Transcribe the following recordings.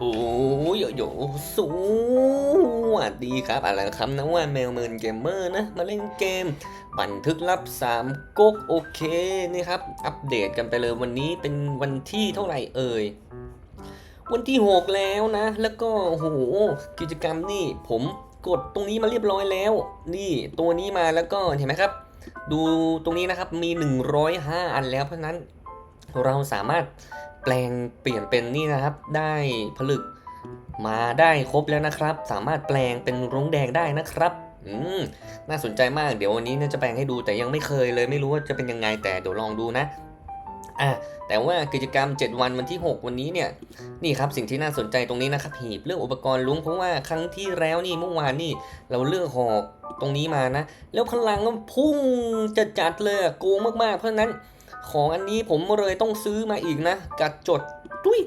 โอ้ยโยสวัสดีครับ อะไรครับนะว่าแมวเมินเกมเมอร์นะ มาเล่นเกม บันทึกลับ 3ก๊กโอเคนี่ครับ อัปเดตกันไปเลยวันนี้เป็นวันที่เท่าไหร่เอ่ย วันที่ 6 แล้วนะ แล้วก็โอ้โหกิจกรรมนี่ผมกดตรงนี้มาเรียบร้อยแล้ว นี่ตัวนี้มาแล้วก็เห็นไหมครับ ดูตรงนี้นะครับมี 105 อันแล้วเพราะฉะนั้นเราสามารถ แปลงเปลี่ยนเป็นนี่นะครับ ได้ผลึกมาได้ครบแล้วนะครับ สามารถแปลงเป็นรุ้งแดงได้นะครับอืมน่าสนใจมากเดี๋ยววันนี้น่าจะแปลงให้ดูแต่ยังไม่เคยเลยไม่รู้ว่าจะเป็นยังไงแต่เดี๋ยวลองดูนะอะแต่ว่ากิจกรรม 7 วันวันที่ 6 วันนี้เนี่ยนี่ครับสิ่งที่น่าสนใจตรงนี้นะครับหีบเรื่องอุปกรณ์ลุ้งเพราะว่าครั้งที่แล้วนี่เมื่อวานนี่เราเลือกหอกตรงนี้มานะ แล้วพลังก็พุ่งจะจัดเลยโกงมากๆ เพราะนั้น ของอันนี้ผมเลยต้องซื้อมาอีกนะ กัดจดตุ้ย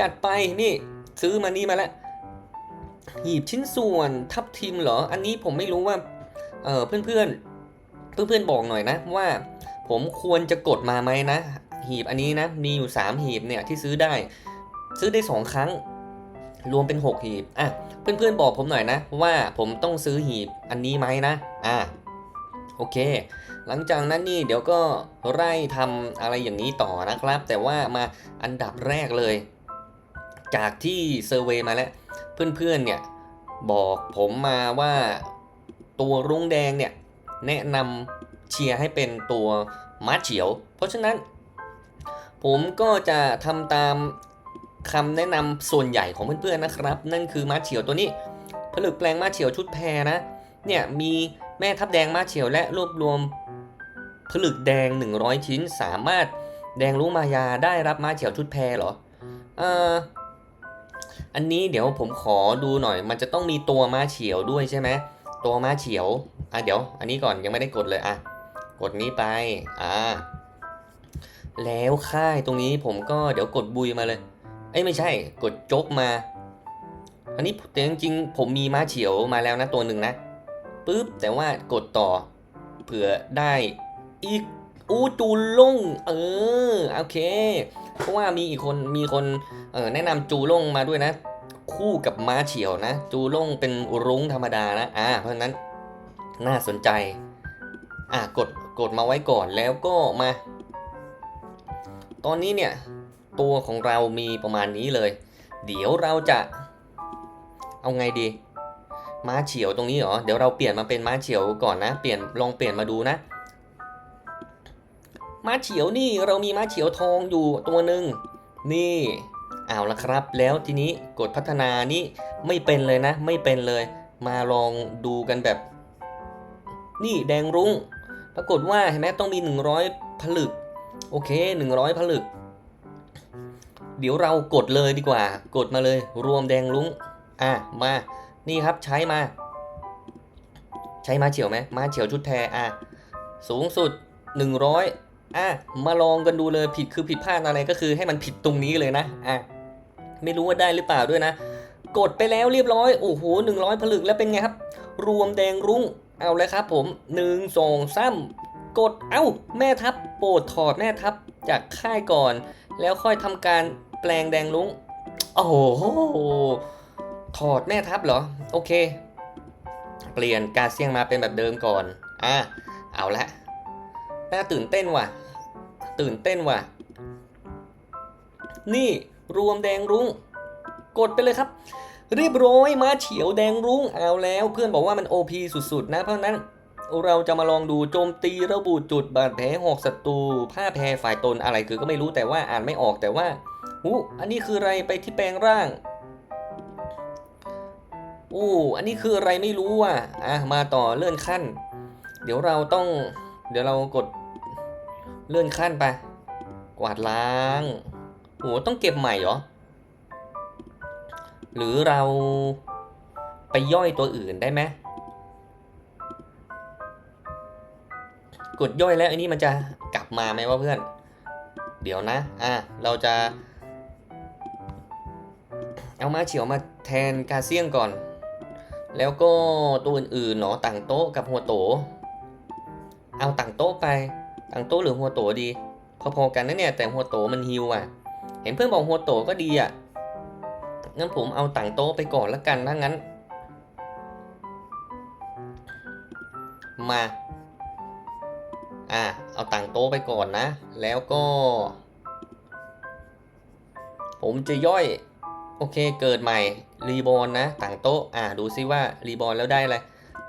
จัดไปนี่ซื้อมานี่มาแล้วหีบชิ้นส่วนทับทิมเหรอ อันนี้ผมไม่รู้ว่าเออเพื่อนเพื่อนเพื่อนเพื่อนๆบอกหน่อยนะว่า ผมควรจะกดมาไหมนะ หีบอันนี้นะมีอยู่ 3 หีบเนี่ยที่ซื้อได้ ซื้อได้ 2 ครั้ง รวมเป็น 6 หีบอะเพื่อนๆบอกผมหน่อยนะ ว่าผมต้องซื้อหีบอันนี้ไหมนะอะโอเค หลังจากนั้นนี่เดี๋ยวก็ไล่ทำอะไรอย่างนี้ต่อนะครับ แต่ว่ามาอันดับแรกเลย จากที่เซอร์เวยมาแล้ว เพื่อนๆเนี่ยบอกผมมาว่าตัวรุ้งแดงเนี่ย แนะนำเชียร์ให้เป็นตัวม้าเฉียว เพราะฉะนั้น ผมก็จะทำตามคำแนะนำส่วนใหญ่ของเพื่อนๆนะครับ นั่นคือม้าเฉียวตัวนี้ ผลึกแปลงม้าเฉียวชุดแพรนะ เนี่ยมีแม่ทับแดงม้าเฉียวและรวบรวม ผลึกแดง 100 ชิ้นสามารถแดงรู้มายาได้รับม้าเฉียวชุดแพรเหรอเอ่ออันนี้เดี๋ยวผมขอดูหน่อย มันจะต้องมีตัวม้าเฉียวด้วยใช่ไหมตัวม้าเฉียวอะเดี๋ยว อันนี้ก่อนยังไม่ได้กดเลยอะกดนี้ไปอ่าแล้วค่ายตรงนี้ผมก็เดี๋ยวกดบุยมาเลย เอ้ยไม่ใช่ กดจกมา อันนี้แต่จริงๆผมมีม้าเฉียวมาแล้วนะตัวหนึ่งนะปึ๊บแต่ว่ากดต่อเผื่อได้ อีกอู้จูล่งเออโอเค เพราะว่ามีอีกคนมีคนเออแนะนำจูล่งมาด้วยนะ คู่กับม้าเฉียวนะ จูล่งเป็นรุ้งธรรมดานะอ่าเพราะฉะนั้นน่าสนใจอะกดกดมาไว้ก่อนแล้วก็มา ตอนนี้เนี่ย ตัวของเรามีประมาณนี้เลย เดี๋ยวเราจะเอาไงดี ม้าเฉียวตรงนี้เหรอ เดี๋ยวเราเปลี่ยนมาเป็นม้าเฉียวก่อนนะ เปลี่ยนลองเปลี่ยนมาดูนะ ม้าเฉียวนี่เรามีม้าเฉียวทองอยู่ตัวหนึ่งนี่เอาละครับ แล้วทีนี้กดพัฒนานี่ไม่เป็นเลยนะ ไม่เป็นเลย มาลองดูกันแบบ นี่แดงรุง้ง ปรากฏว่าเห็นไหมต้องมี 100 ผลึก โอเค 100 ผลึก เดี๋ยวเรากดเลยดีกว่า กดมาเลย รวมแดงรุ้ง อะมา นี่ครับใช้มา ใช้มาเฉียวไหมมาเฉียวชุดแพรอะสูงสุด 100 อะมาลองกันดูเลยผิดคือผิดพลาดอะไรก็คือให้มันผิดตรงนี้เลยนะอะไม่รู้ว่าได้หรือเปล่าด้วยนะ กดไปแล้วเรียบร้อยโอ้โห100ผลึกแล้วเป็นไงครับ รวมแดงรุ้งเอาเลยครับ ผม1 2 3กดเอ้าแม่ทัพโปรดถอดแม่ทัพจากค่ายก่อน แล้วค่อยทำการแปลงแดงรุ้งโอ้โหถอดแม่ทัพเหรอ โอเค เปลี่ยนกาเซียงมาเป็นแบบเดิมก่อน อะ เอาละ น่าตื่นเต้นว่ะ ตื่นเต้นว่ะ นี่รวมแดงรุ้ง กดไปเลยครับ เรียบร้อยมาเฉียวแดงรุ้งเอาแล้ว เพื่อนบอกว่ามัน OP สุดๆ นะ เพราะนั้นเราจะมาลองดูโจมตีระบุจุดบาดแผลหอกศัตรูผ้าแพรฝ่ายตนอะไรคือก็ไม่รู้แต่ว่าอ่านไม่ออกแต่ว่าหูอันนี้คืออะไรไปที่แปลงร่างอู้อันนี้คืออะไรไม่รู้อะอะมาต่อเลื่อนขั้น เดี๋ยวเราต้อง เดี๋ยวเรากดเลื่อนขั้นไป กวาดล้างโหต้องเก็บใหม่เหรอ หรือเราไปย่อยตัวอื่นได้ไหมกดย่อยแล้วอันนี้มันจะกลับมาไหมว่าเพื่อน เดี๋ยวนะ อะ เราจะ เอามาเฉียวมาแทนกาเซียงก่อน แล้วก็ตัวอื่นๆเนาะต่างโต๊ะกับหัวโต เอาต่างโต๊ะไป ต่างโต๊ะหรือหัวโตดี พอๆกันนะเนี่ยแต่หัวโตมันฮิวอะ เห็นเพื่อนบอกหัวโตก็ดีอะงั้นผมเอาต่างโต๊ะไปก่อนละกันถ้างั้น มา อะเอาต่างโต๊ะไปก่อนนะ แล้วก็ ผมจะย่อย โอเคเกิดใหม่รีบอลนะ ต่างโต๊ะ อะดูซิว่ารีบอลแล้วได้อะไร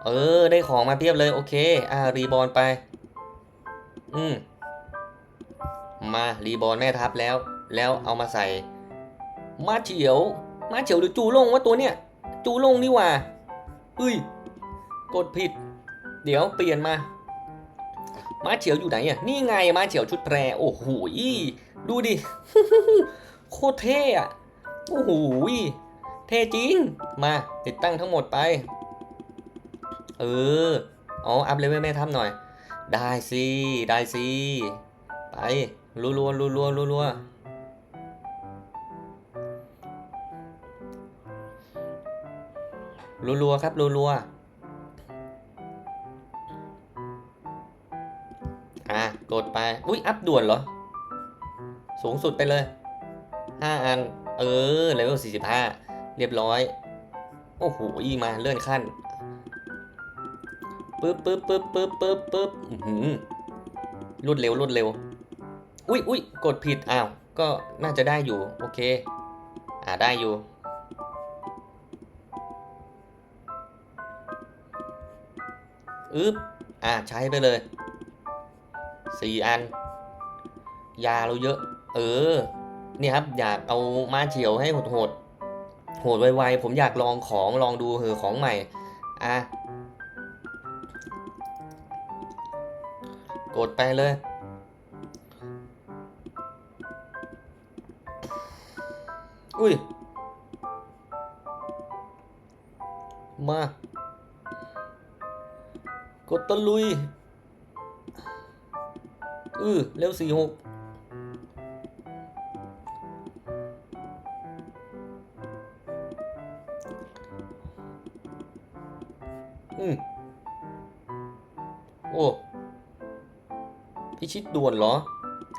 เออ ได้ของมาเพียบเลย โอเค อะรีบอลไป อืม มารีบอลแม่ทัพแล้ว แล้วเอามาใส่ มาเฉียว มาเฉียวหรือจูลงวะตัวเนี้ย จูลงนี่ว่าเฮ้ย กดผิด เดี๋ยวเปลี่ยนมา มาเฉียวอยู่ไหนอะ นี่ไงมาเฉียวชุดแพร โอ้โหดูดิ โคตรเท่อะโอ้โหเท่จริง มาติดตั้งทั้งหมดไป เอออ๋ออัพเลเวลแม่ทัพหน่อย ได้สิได้สิไปรัวรัวรัวรัวรัวรัวรัวๆครับรัวๆอะกดไป อุ้ยอัพด่วนเหรอ สูงสุดไปเลยห้าอัน เออเลเวห้าเรียบร้อย โอ้โหมาเลื่อนขั้น ปึ๊บปึ๊บปึ๊บปึ๊บปึ๊บปึ๊บรวดเร็วรวดเร็ว อุ้ยอุ้ยกดผิดอ้าว ก็น่าจะได้อยู่ โอเค อ่าได้อยู่ อึ๊บ อ่าใช้ไปเลยสี่อัน ยาเราเยอะ เออนี่ครับ อยากเอามาเฉียวให้โหดโหดโหดไวๆผมอยากลองของลองดูเหอของใหม่ อะ กดไปเลย อุ้ย มา กดตะลุย อือเร็วสี่หก ด่วนเหรอ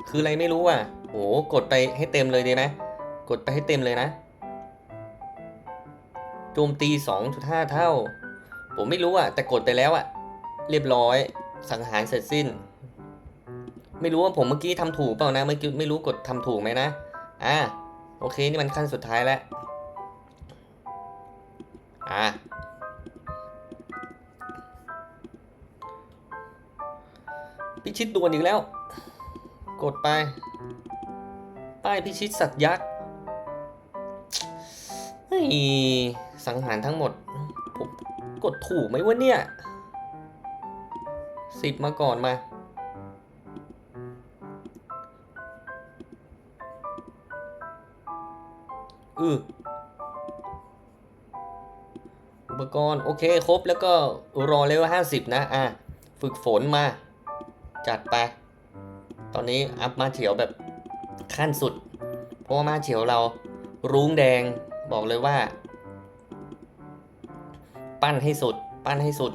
คืออะไรไม่รู้อะโหกดไปให้เต็มเลยดีไหมกดไปให้เต็มเลยนะโจมตี 2.5 เท่า ผมไม่รู้อะ แต่กดไปแล้วอะ เรียบร้อย สังหารเสร็จสิ้น ไม่รู้ว่าผมเมื่อกี้ทำถูกเปล่านะ เมื่อกี้ไม่รู้กดทำถูกไหมนะ อ่า โอเค นี่มันขั้นสุดท้ายแล้ว อ่าพิชิตดวนอีกแล้ว กดไป ป้ายพิชิตสัตว์ยักษ์เฮ้สังหารทั้งหมด ผมกดถูกไหมวะเนี่ยสิบมาก่อนมา อืออุปกรณ์ โอเค ครบแล้วก็รอเลเวลห้าสิบนะ อะ ฝึกฝนมา จัดไป ตอนนี้อัพมาเฉียวแบบขั้นสุด เพราะว่ามาเฉียวเรารุ้งแดงบอกเลยว่า ปั้นให้สุด ปั้นให้สุด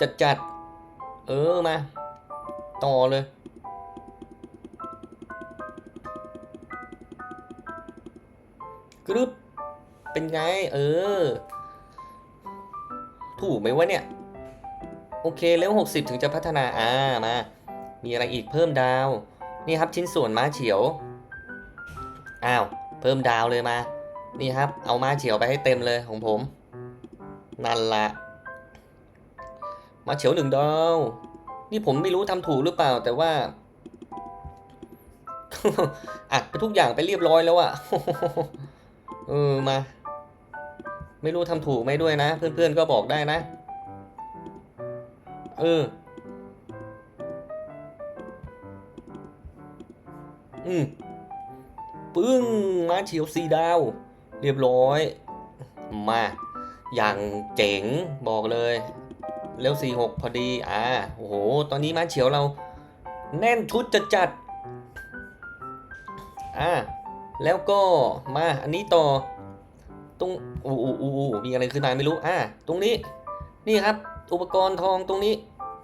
จัดจัดๆเออมา ต่อเลย กรึบเป็นไง เออ ถูกไหมวะเนี่ย โอเคแล้ว60ถึงจะพัฒนา อ่า มา มีอะไรอีกเพิ่มดาว นี่ครับชิ้นส่วนม้าเฉียว อ้าว เพิ่มดาวเลยมา นี่ครับ เอาม้าเฉียวไปให้เต็มเลยของผม นั่นละ มาเฉียวหนึ่งดาว นี่ผมไม่รู้ทำถูกหรือเปล่า แต่ว่า อัดไปทุกอย่างไปเรียบร้อยแล้วอะเออมา ไม่รู้ทำถูกไหมด้วยนะ เพื่อนๆก็บอกได้นะ เออ อืมปึ้งมาเฉียวสีดาว เรียบร้อย มา อย่างเจ๋งบอกเลย เร็ว46 พอดี อ่า โอ้โห ตอนนี้มาเฉียวเรา แน่นชุดจะจัด อ่า แล้วก็มาอันนี้ต่อ ตรงอู้อู้อู้อู้มีอะไรขึ้นมาไม่รู้ อ่า ตรงนี้ นี่ครับ อุปกรณ์ทองตรงนี้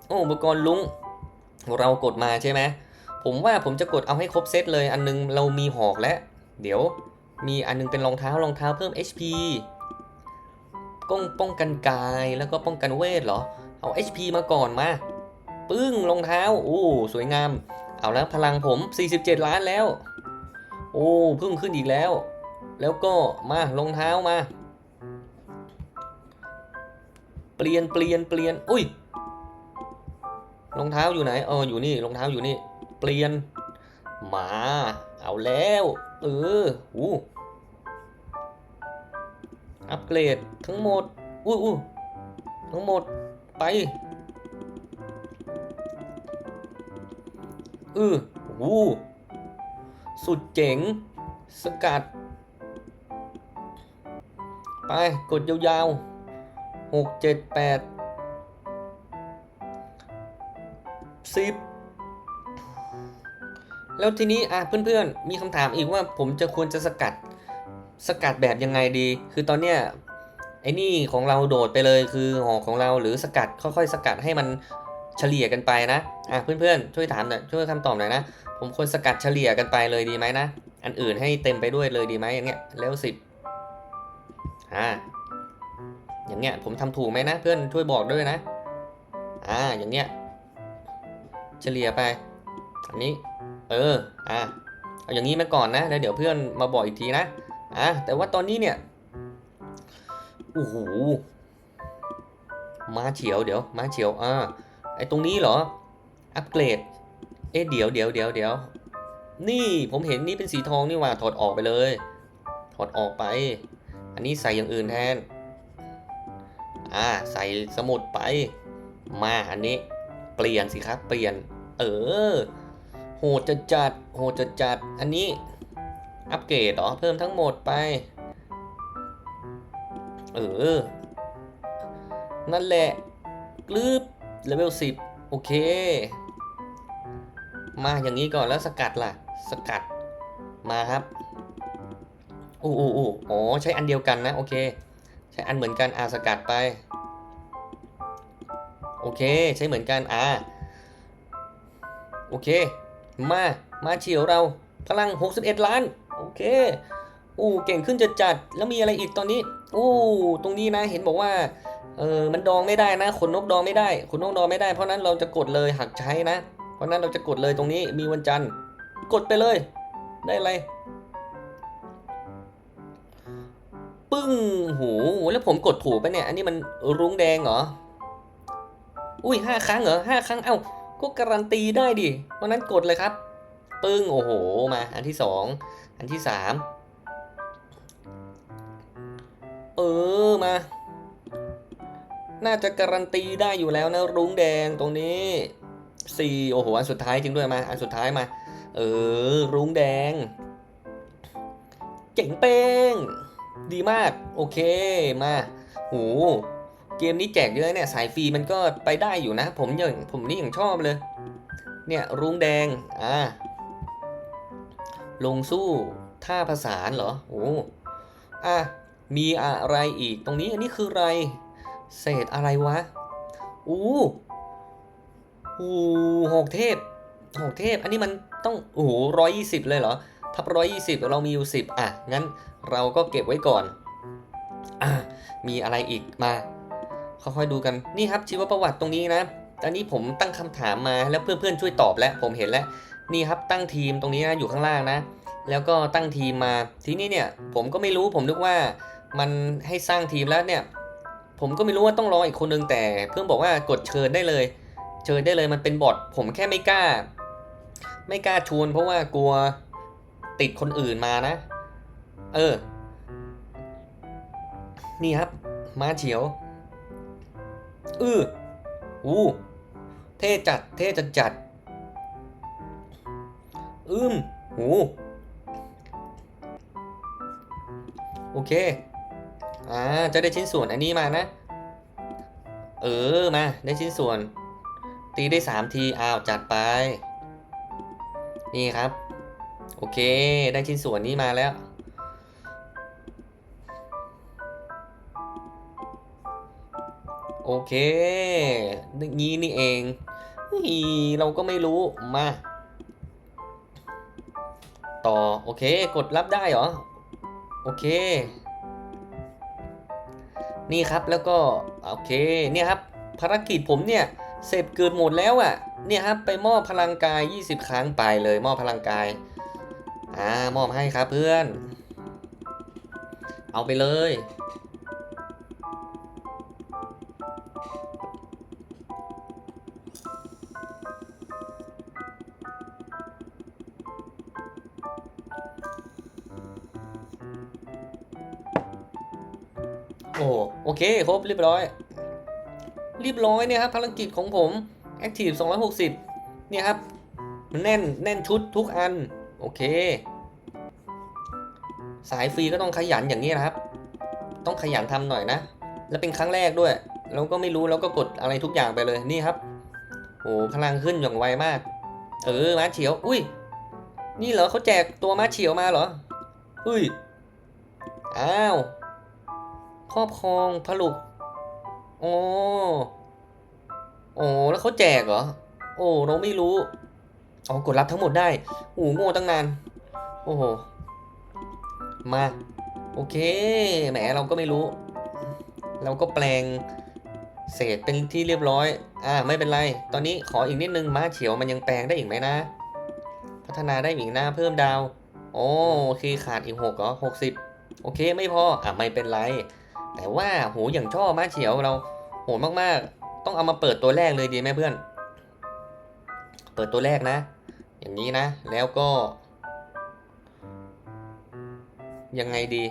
โอ้ อุปกรณ์ลุง เรากดมาใช่ไหม ผมว่าผมจะกดเอาให้ครบเซตเลย อันนึงเรามีหอกแล้ว เดี๋ยว มีอันนึงเป็นรองเท้ารองเท้าเพิ่ม HP ก้องป้องกันกายแล้วก็ป้องกันเวทเหรอ เอา HP มาก่อนมา ปึ้งรองเท้าโอ้สวยงาม เอาแล้วพลังผม 47 ล้านแล้ว โอ้เพิ่งขึ้นอีกแล้ว แล้วก็มารองเท้ามา เปลี่ยนเปลี่ยนเปลี่ยนอุ้ยรองเท้าอยู่ไหนอ๋ออยู่นี่รองเท้าอยู่นี่ เปลี่ยนมา เอาแล้ว เอออู้ อัปเกรดทั้งหมด อู้อู้ทั้งหมดไปเอออู้สุดเจ๋ง สกัด ไป กดยาวๆหกเจ็ดแปดสิบแล้วทีนี้อะเพื่อนๆ มีคำถามอีกว่าผมจะควรจะสกัด สกัดแบบยังไงดี คือตอนเนี้ยไอ้นี่ของเราโดดไปเลยคือหอกของเราหรือสกัดค่อยๆ สกัดให้มันเฉลี่ยกันไปนะอะเพื่อนๆช่วยถามหน่อยช่วยคำตอบหน่อยนะผมควรสกัดเฉลี่ยกันไปเลยดีไหมนะอันอื่นให้เต็มไปด้วยเลยดีไหมอย่างเงี้ยเลเวสิบอ่าอย่างเงี้ยผมทำถูกไหมนะเพื่อนช่วยบอกด้วยนะอ่าอย่างเงี้ยเฉลี่ยไปอันนี้ เอออะเอาอย่างนี้มาก่อนนะแล้วเดี๋ยวเพื่อนมาบอกอีกทีนะ อะแต่ว่าตอนนี้เนี่ยโอ้โหมาเฉียวเดี๋ยวมาเฉียวอ่าไอตรงนี้เหรออัปเกรดเอ๊ะเดี๋ยวเดี๋ยวเดี๋ยวเดี๋ยวนี่ผมเห็นนี่เป็นสีทองนี่ว่าถอดออกไปเลย ถอดออกไป อันนี้ใส่อย่างอื่นแทนอ่าใส่สมุดไป มาอันนี้ เปลี่ยนสิครับเปลี่ยน เออโหดจะจัดโหดจะจัดอันนี้ อัปเกรดหรอ เพิ่มทั้งหมดไป เออ นั่นแหละกลืบเลเวลสิบโอเค มาอย่างนี้ก่อนแล้วสกัดล่ะ สกัด มาครับโอ้โอ้โอ้อ๋อ ใช้อันเดียวกันนะ โอเค ใช้อันเหมือนกันอาสกัดไป โอเค ใช้เหมือนกันอาโอเค มา มาเฉียวเราพลัง 61 ล้าน เคอู้เก่งขึ้นจะจัดแล้วมีอะไรอีกตอนนี้อู้ตรงนี้นะเห็นบอกว่าเออมันดองไม่ได้นะขนนกดองไม่ได้ขนนกดองไม่ได้เพราะนั้นเราจะกดเลยหักใช้นะ เพราะนั้นเราจะกดเลยตรงนี้มีวันจันทร์กดไปเลย ได้อะไรปึ้งโหแล้วผมกดถูกไปะเนี่ย อันนี้มันรุ้งแดงเหรอ อุ้ยห้าครั้งเหรอห้าครั้งเอ้าก็การันตีได้ดิเพราะนั้นกดเลยครับ ปึ้งโอ้โหมาอันที่สอง อันที่สามเออมา น่าจะการันตีได้อยู่แล้วนะรุ้งแดงตรงนี้สี่โอ้โห อันสุดท้ายจริงด้วยมา อันสุดท้ายมา เออ รุ้งแดง เจ๋งเป้ง ดีมาก โอเค มาโหเกมนี้แจกเยอะเนี่ย สายฟรีมันก็ไปได้อยู่นะ ผมยังผมนี่ยังชอบเลย เนี่ย รุ้งแดง อ่า ลงสู้ท่าภาษานเหรอ โอ้อะมีอะไรอีกตรงนี้อันนี้คืออะไร เศษอะไรวะ อู้อู้หกเทพหกเทพ อันนี้มันต้อง โอ้โหร้อยยี่สิบเลยเหรอ ทับร้อยยี่สิบเรามีอยู่สิบอะ งั้นเราก็เก็บไว้ก่อน อะ มีอะไรอีกมา ค่อยๆดูกัน นี่ครับชีวประวัติตรงนี้นะ อันนี้ผมตั้งคำถามมาแล้วเพื่อนๆช่วยตอบแล้ว ผมเห็นแล้ว นี่ครับตั้งทีมตรงนี้นะอยู่ข้างล่างนะ แล้วก็ตั้งทีมมาทีนี้เนี่ยผมก็ไม่รู้ผมนึกว่ามันให้สร้างทีมแล้วเนี่ยผมก็ไม่รู้ว่าต้องรออีกคนนึงแต่เพิ่งบอกว่ากดเชิญได้เลย เชิญได้เลยมันเป็นบอทผมแค่ไม่กล้า ไม่กล้าชวนเพราะว่ากลัวติดคนอื่นมานะ เออ นี่ครับ มาเฉียว อืออู้เท่จัด เท่จัดจัด อืมหูโอเค อ่า จะได้ชิ้นส่วนอันนี้มานะ เออ มา ได้ชิ้นส่วน ตีได้3ที อ้าว จัดไป นี่ครับ โอเค ได้ชิ้นส่วนนี้มาแล้ว โอเคงี้นี่เองเฮ้ยเราก็ไม่รู้ มา ต่อ โอเค กดรับได้เหรอ โอเค นี่ครับแล้วก็ โอเค เนี่ยครับ ภารกิจผมเนี่ย เสร็จเกินหมดแล้วอะ่ะ เนี่ยครับ ไปมอบพลังกาย 20 ครั้งไปเลยมอบพลังกาย อ่ามอบให้ครับเพื่อน เอาไปเลย เคครบเรียบร้อย เรียบร้อยเนี่ยครับภารกิจของผม Active 260 เนี่ยครับ แน่นแน่นชุดทุกอัน โอเค สายฟรีก็ต้องขยันอย่างนี้นะครับ ต้องขยันทำหน่อยนะ แล้วเป็นครั้งแรกด้วยเราก็ไม่รู้เราก็กดอะไรทุกอย่างไปเลยนี่ครับโอ้พลังขึ้นอย่างไวมาก เออม้าเฉียว อุ้ย นี่เหรอเขาแจกตัวม้าเฉียวมาเหรอ อุ้ย อ้าว ครอบครองผลุกโอ้โอ้แล้วเขาแจกเหรอ โอ้เราไม่รู้ อ๋อ กดรับทั้งหมดได้โอ้โง่ตั้งนาน โอ้โห มา โอเค แหมเราก็ไม่รู้ เราก็แปลงเศษเป็นที่เรียบร้อย อ่า ไม่เป็นไร ตอนนี้ขออีกนิดนึงม้าเฉียวมันยังแปลงได้อีกไหมนะ พัฒนาได้อีกหนะเพิ่มดาว โอ้โอเคขาดอีกหกเหรอหกสิบโอเคไม่พอ อะไม่เป็นไร แต่ว่าโหอย่างชอบม้าเฉียวเราโหดมากๆ ต้องเอามาเปิดตัวแรกเลยดีไหมเพื่อน เปิดตัวแรกนะ อย่างนี้นะ แล้วก็ ยังไงดี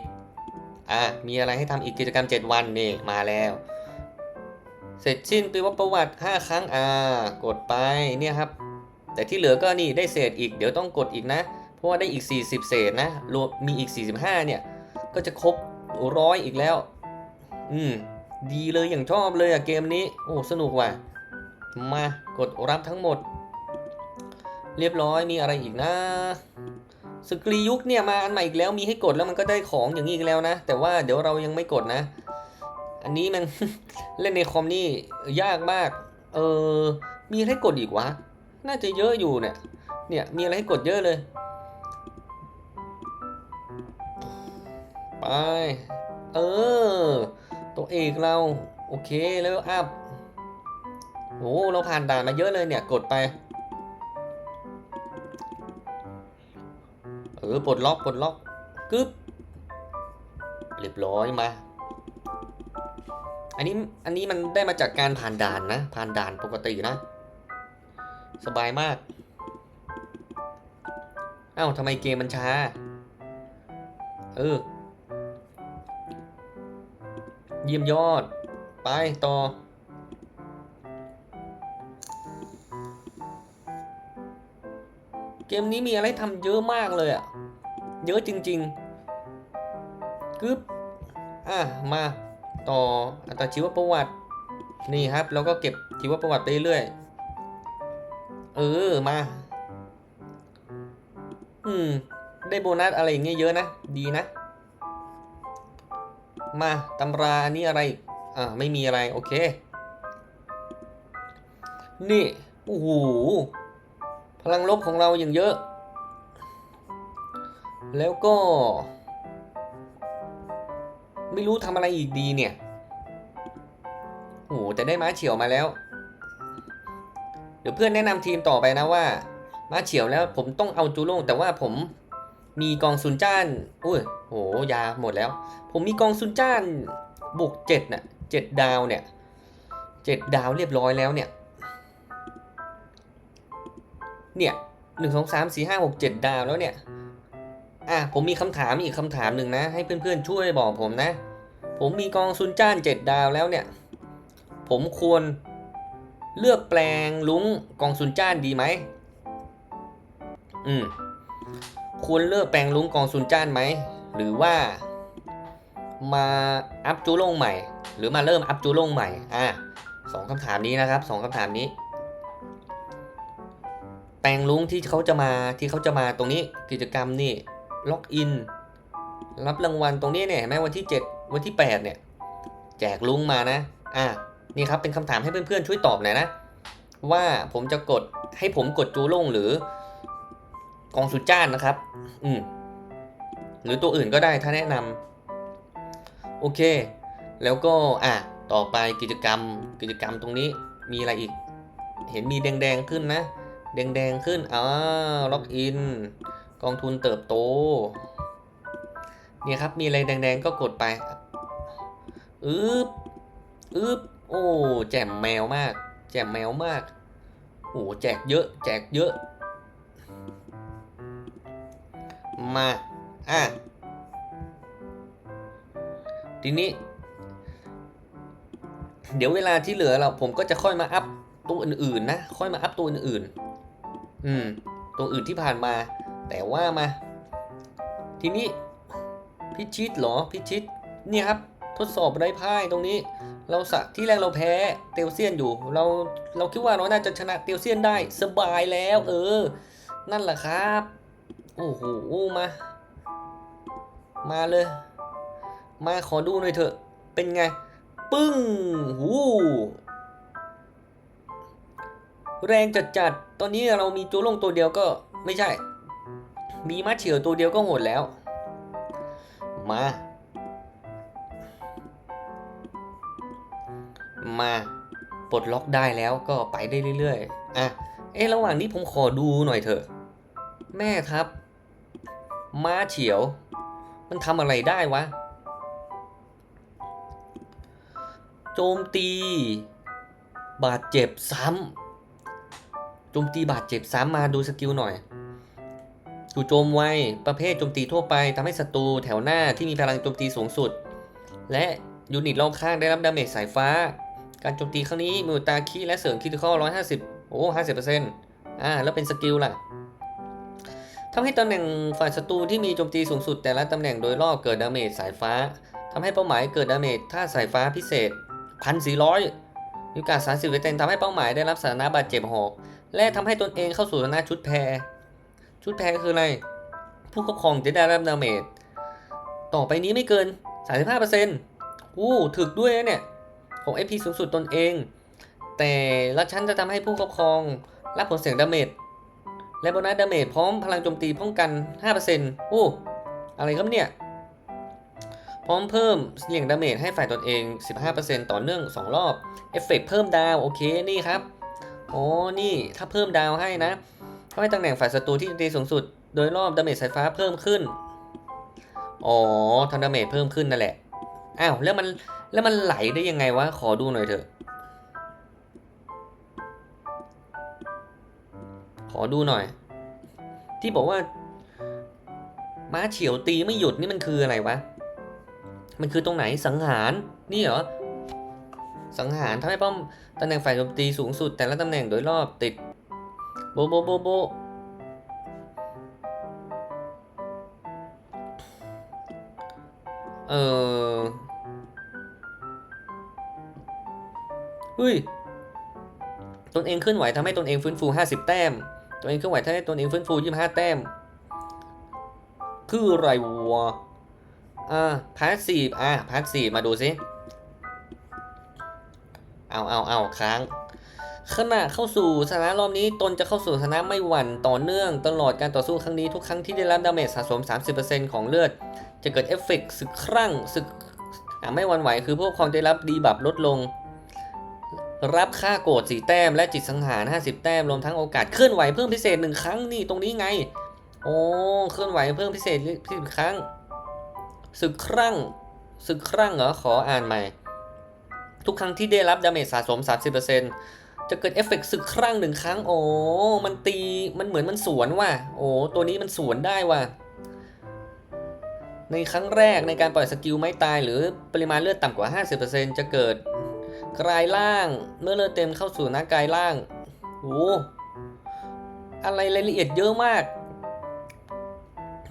อะมีอะไรให้ทำอีกกิจกรรม 7 วันนี่มาแล้ว เสร็จสิ้นปีวัประวัติ 5 ครั้งอ่ากดไปเนี่ยครับ แต่ที่เหลือก็นี่ได้เศษอีกเดี๋ยวต้องกดอีกนะ เพราะว่าได้อีก 40 เศษนะรวมมีอีก 45 เนี่ย ก็จะครบร้อยอีกแล้ว อืมดีเลยอย่างชอบเลยอะเกมนี้ โอ้สนุกว่ะ มากดรับทั้งหมด เรียบร้อยมีอะไรอีกนะสกรียุคเนี่ยมาอันใหม่อีกแล้วมีให้กดแล้วมันก็ได้ของอย่างนี้อีกแล้วนะ แต่ว่าเดี๋ยวเรายังไม่กดนะ อันนี้มัน เล่นในคอมนี่ยากมาก เออมีให้กดอีกวะ น่าจะเยอะอยู่เนี่ย เนี่ยมีอะไรให้กดเยอะเลย ไป เออ ตัวเอกเรา โอเคแล้วอัพโอ้เราผ่านด่านมาเยอะเลยเนี่ย กดไป เออปลดล็อกปลดล็อกกึ๊บเรียบร้อยมา อันนี้อันนี้มันได้มาจากการผ่านด่านนะ ผ่านด่านปกตินะ สบายมาก เอ้าทำไมเกมมันช้า เออ เยี่ยมยอด ไป ต่อ เกมนี้มีอะไรทำเยอะมากเลยอะเยอะจริงๆกึ๊บอะ มาต่ออัตราชีวประวัติ นี่ครับ แล้วก็เก็บชีวประวัติไปเรื่อย เออ มา อืม ได้โบนัสอะไรอย่างเงี้ยเยอะนะ ดีนะ มาตำรานนี้อะไร อ่า ไม่มีอะไร โอเค นี่ โอ้โห พลังลบของเราอย่างเยอะ แล้วก็ ไม่รู้ทำอะไรอีกดีเนี่ย โอ้โห แต่ได้ม้าเฉียวมาแล้ว เดี๋ยวเพื่อนแนะนำทีมต่อไปนะว่า ม้าเฉียวแล้วผมต้องเอาจูโร่แต่ว่าผมมีกองซุนจ้าน อุ้ย โหยาหมดแล้ว ผมมีกองซุนจ้านบวกเจ็ดน่ะเจ็ดดาวเนี่ยเจ็ดดาวเรียบร้อยแล้วเนี่ย เนี่ยหนึ่งสองสามสี่ห้าหกเจ็ดดาวแล้วเนี่ย อะผมมีคำถามอีกคำถามหนึ่งนะ ให้เพื่อนๆช่วยบอกผมนะ ผมมีกองซุนจ้านเจ็ดดาวแล้วเนี่ย ผมควรเลือกแปลงลุงกองซุนจ้านดีไหม อืม ควรเลือกแปลงลุงกองซุนจ้านไหม หรือว่ามาอัพจูโล่งใหม่ หรือมาเริ่มอัพจูโล่งใหม่อะสองคำถามนี้นะครับสองคำถามนี้ แปลงลุงที่เขาจะมาที่เขาจะมาตรงนี้กิจกรรมนี่ล็อกอินรับรางวัลตรงนี้เนี่ยเห็นไหมวันที่ 7 วันที่ 8 เนี่ย แจกลุงมานะ อะนี่ครับเป็นคำถามให้เพื่อนๆช่วยตอบหน่อยนะ ว่าผมจะกดให้ผมกดจูโล่งหรือ กองสุดจ้านนะครับ อืม หรือตัวอื่นก็ได้ถ้าแนะนำโอเค แล้วก็อะต่อไปกิจกรรมกิจกรรมตรงนี้มีอะไรอีก เห็นมีแดงๆขึ้นนะ แดงๆขึ้นอ่าล็อกอินกองทุนเติบโตเนี่ยครับมีอะไรแดงๆก็กดไปอึ๊บอึ๊บโอ้แจ่มแมวมาก แจ่มแมวมากโอ้แจกเยอะ แจกเยอะ มา อะทีนี้ เดี๋ยวเวลาที่เหลือเราผมก็จะค่อยมาอัพตัวอื่นๆนะ ค่อยมาอัพตัวอื่นๆอืม ตัวอื่นที่ผ่านมา แต่ว่ามา ทีนี้พิชิตเหรอพิชิตเนี่ยครับ ทดสอบไร้พ่ายตรงนี้ เราสะที่แรกเราแพ้เตลเซียนอยู่ เราเราคิดว่าเราน่าจะชนะเตลเซียนได้สบายแล้ว เออ นั่นแหละครับ โอ้โหมา มาเลย มาขอดูหน่อยเถอะ เป็นไง ปึ้ง หูแรงจัดจัดตอนนี้เรามีตัวลงตัวเดียวก็ไม่ใช่ มีมาเฉียวตัวเดียวก็โหดแล้ว มา มาปลดล็อกได้แล้วก็ไปได้เรื่อยๆ อะ เอ๊ะระหว่างนี้ผมขอดูหน่อยเถอะ แม่ครับ ม้าเฉียว มันทำอะไรได้วะ โจมตี บาดเจ็บซ้ำโจมตีบาดเจ็บซ้ำมาดูสกิลหน่อยจู่โจมไวประเภทโจมตีทั่วไปทำให้ศัตรูแถวหน้าที่มีพลังโจมตีสูงสุด และยูนิตรอบข้างได้รับดาเมจสายฟ้า การโจมตีครั้งนี้มือตาคีและเสริมคิดข้อ150 โอ้ 50%อ่า แล้วเป็นสกิลล่ะ ทำให้ตำแหน่งฝ่ายศัตรูที่มีโจมตีสูงสุดแต่ละตำแหน่งโดยรอบเกิดดาเมจสายฟ้าทำให้เป้าหมายเกิดดาเมจถ้าสายฟ้าพิเศษ 1,400มีโอกาส30%ทำให้เป้าหมายได้รับสถานะบาดเจ็บหอกและทำให้ตนเองเข้าสู่สถานะชุดแพร ชุดแพรคืออะไร ผู้ครอบครองจะได้รับดาเมจต่อไปนี้ไม่เกิน 35%อู้ถึกด้วยนะเนี่ยของ AP สูงสุดตนเอง แต่ละชั้นจะทำให้ผู้ครอบครองรับผลเสียงดาเมจ และโบนัสดาเมจพร้อมพลังโจมตีป้องกัน5%อู้อะไรครับเนี่ย พร้อมเพิ่มเสี่ยงดาเมจให้ฝ่ายตนเอง 15%ต่อเนื่อง 2 รอบ เอฟเฟกต์เพิ่มดาว โอเค นี่ครับอ๋อนี่ถ้าเพิ่มดาวให้นะทำให้ตำแหน่งฝ่ายศัตรูที่โจมตีสูงสุด โดยรอบดาเมจสายฟ้าเพิ่มขึ้น อ๋อทำดาเมจเพิ่มขึ้นนั่นแหละ อ้าว แล้วมัน แล้วมันไหลได้ยังไงวะ ขอดูหน่อยเถอะ อดูหน่อย ที่บอกว่า ม้าเฉียวตีไม่หยุดนี่มันคืออะไรวะ มันคือตรงไหนสังหาร นี่เหรอ สังหารทำให้ป้อมตำแหน่งฝ่ายโจมตีสูงสุด แต่ละตำแหน่งโดยรอบติด โบโบโบโบเออเฮ้ยตนเองเคลื่อนไหวทำให้ตนเองฟื้นฟู 50 แต้ม ตนเองเคลื่อนไหวทำให้ตนเองฟื้นฟู25แต้ม คืออะไรวะอ่าพาสซีฟอ่าพาสซีฟมาดูสิเอาเอาเอาค้างขณะเข้าสู่สถานะรอบนี้ตนจะเข้าสู่สถานะไม่หวั่นต่อเนื่องตลอดการต่อสู้ครั้งนี้ทุกครั้งที่ได้รับดาเมจสะสม 30%ของเลือด จะเกิดเอฟเฟกต์สึกครั่งสึกไม่หวั่นไหวคือพวกคองได้รับดีบับลดลง รับค่าโกรธ4แต้มและจิตสังหาร 50 แต้มรวมทั้งโอกาสเคลื่อนไหวเพิ่มพิเศษ 1 ครั้งนี่ตรงนี้ไง โอ้เคลื่อนไหวเพิ่มพิเศษพิเศษครั้งสึกครั่งสึกครั่งเหรอขออ่านใหม่ ทุกครั้งที่ได้รับดาเมจสะสม 30%จะเกิดเอฟเฟกต์สึกครั่งหนึ่งครั้ง โอ้มันตีมันเหมือนมันสวนว่ะโอ้ตัวนี้มันสวนได้ว่ะในครั้งแรกในการปล่อยสกิลไม่ตายหรือปริมาณเลือดต่ำกว่า 50%จะเกิด กลายล่าง เมื่อเลือดเต็มเข้าสู่หน้ากายล่างโอ้อะไรรายละเอียดเยอะมาก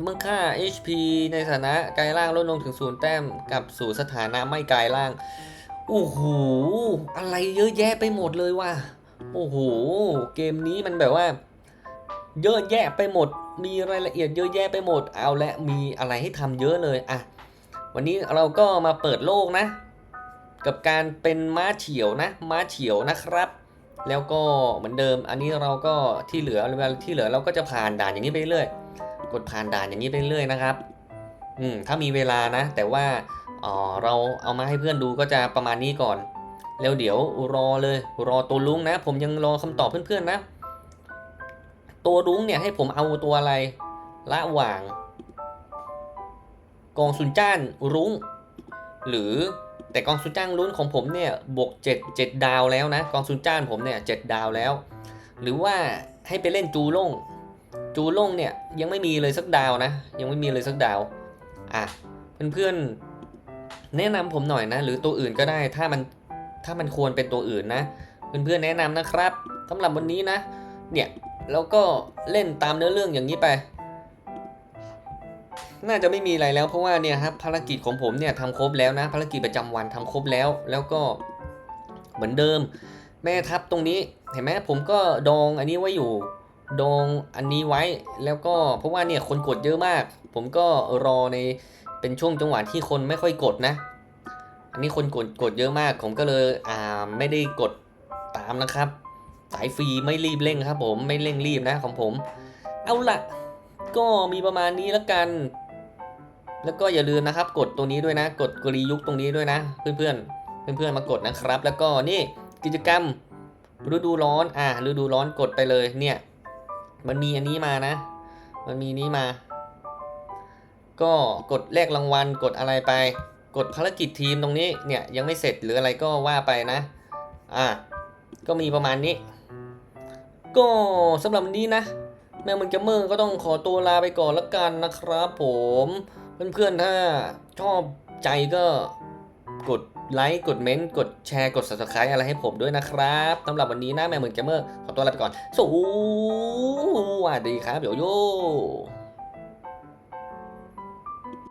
เมื่อค่า HP ในสถานะกายล่างลดลงถึงศูนย์แต้มกลับสู่สถานะไม่กายล่างโอ้โหอะไรเยอะแยะไปหมดเลยว่ะโอ้โหเกมนี้มันแบบว่า เยอะแยะไปหมด มีรายละเอียดเยอะแยะไปหมดเอาและมีอะไรให้ทำเยอะเลยอะวันนี้เราก็มาเปิดโลกนะ กับการเป็นม้าเฉียวนะม้าเฉียวนะครับ แล้วก็เหมือนเดิม อันนี้เราก็ที่เหลือเวลาที่เหลือเราก็จะผ่านด่านอย่างนี้ไปเรื่อยกดผ่านด่านอย่างนี้ไปเรื่อยนะครับอืมถ้ามีเวลานะ แต่ว่าอ๋อเราเอามาให้เพื่อนดูก็จะประมาณนี้ก่อน แล้วเดี๋ยวรอเลยรอตัวลุงนะ ผมยังรอคำตอบเพื่อนๆนะ ตัวลุงเนี่ยให้ผมเอาตัวอะไรระหว่าง กองซุนจ้านรุ้งหรือ แต่กองซุนจ้านรุ้งของผมเนี่ยบวก7 7 ดาวแล้วนะกองซุนจ้านผมเนี่ย7ดาวแล้ว หรือว่าให้ไปเล่นจูล่งจูล่งเนี่ยยังไม่มีเลยสักดาวนะ ยังไม่มีเลยสักดาวอะเพื่อนๆแนะนำผมหน่อยนะ หรือตัวอื่นก็ได้ถ้ามันถ้ามันควรเป็นตัวอื่นนะเพื่อนๆแนะนำนะครับสำหรับวันนี้นะ เนี่ยแล้วก็เล่นตามเนื้อเรื่องอย่างนี้ไป น่าจะไม่มีอะไรแล้วเพราะว่าเนี่ยครับภารกิจของผมเนี่ยทำครบแล้วนะภารกิจประจำวันทำครบแล้ว แล้วก็เหมือนเดิม แม่ทัพตรงนี้เห็นไหมผมก็ดองอันนี้ไว้อยู่ดองอันนี้ไว้แล้วก็เพราะว่าเนี่ยคนกดเยอะมาก ผมก็รอในเป็นช่วงจังหวะที่คนไม่ค่อยกดนะ อันนี้คนกดกดเยอะมาก ผมก็เลยอ่าไม่ได้กดตามนะครับ สายฟรีไม่รีบเร่งครับ ผมไม่เร่งรีบนะของผม เอาละก็มีประมาณนี้แล้วกัน แล้วก็อย่าลืมนะครับ กดตัวนี้ด้วยนะ กดกรียุคตรงนี้ด้วยนะ เพื่อนๆเพื่อนๆมากดนะครับ แล้วก็นี่กิจกรรมฤดูร้อนอะฤดูร้อนกดไปเลยเนี่ย มันมีอันนี้มานะ มันมีนี้มา ก็กดแลกรางวัลกดอะไรไป กดภารกิจทีมตรงนี้เนี่ยยังไม่เสร็จหรืออะไรก็ว่าไปนะ อะก็มีประมาณนี้ ก็สำหรับวันนี้นะ แม่มันจะเมอร์ก็ต้องขอตัวลาไปก่อนละกันนะครับผม เพื่อนๆ ถ้าชอบใจก็กดไลค์ กดเมนต์ กดแชร์ กด subscribe อะไรให้ผมด้วยนะครับสำหรับวันนี้นะแม่เหมือนแกมเมอร์ขอตัวลาไปก่อน สวัสดีครับโยโย่